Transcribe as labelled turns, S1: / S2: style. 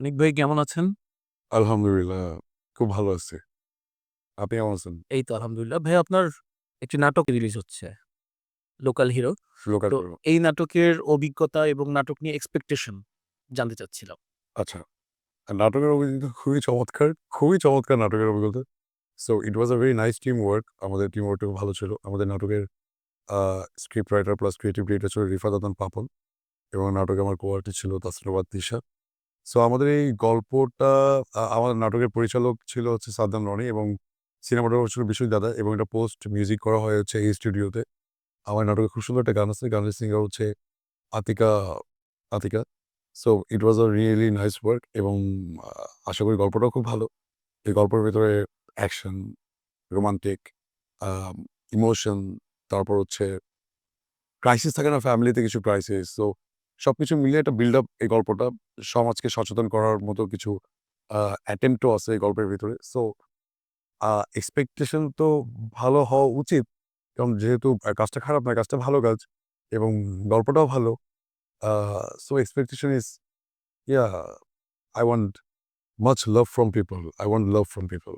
S1: অনিক ভাই কেমন আছেন?
S2: আলহামদুলিল্লাহ খুব ভালো আছি। আপনি কেমন আছেন?
S1: এই তো আলহামদুলিল্লাহ। ভাই আপনার একটি নাটক রিলিজ হচ্ছে। Local hero.
S2: লোকাল
S1: তো এই নাটকের অভিজ্ঞতা এবং নাটক নিয়ে এক্সপেকটেশন জানতে চাচ্ছিলাম।
S2: আচ্ছা। নাটকের অভিজ্ঞতা খুবই চমৎকার, খুবই চমৎকার নাটকের অভিজ্ঞতা। So it was a very nice team work. আমাদের টিম ওয়ার্কটা ভালো ছিল। আমাদের নাটকের script writer plus creative director ছিল রিফাত পাপন এবং নাটকে আমার কো-আর্টিস্ট ছিল তাসনিমাত তিশা। সো আমাদের এই গল্পটা আমাদের নাটকের পরিচালক ছিল হচ্ছে সাদ্দাম রনি এবং সিনেমাটোগ্রাফার ছিল বিশ্বজিৎ দাদা এবং এটা পোস্ট মিউজিক করা হয় হচ্ছে এই স্টুডিওতে। আমার নাটকে খুব সুন্দর একটা গান আছে। গানের সিঙ্গার হচ্ছে Atika Atika. So it was a really nice work এবং আশা করি গল্পটাও খুব ভালো। এই গল্পের ভেতরে অ্যাকশন, রোমান্টিক, ইমোশন তারপর হচ্ছে ক্রাইসিস থাকে না ফ্যামিলিতে কিছু ক্রাইসিস। সো সবকিছু মিলিয়ে একটা বিল্ড আপ এই গল্পটা। সমাজকে সচেতন করার মতো কিছু আ অ্যাটেম্প্ট আছে এই গল্পের ভিতরে। সো এক্সপেকটেশন তো ভালো হওয়া উচিত। কারণ যেহেতু কাজটা খারাপ না, কাজটা ভালো কাজ এবং গল্পটাও ভালো। So expectation is yeah I want much love from people. I want love from people.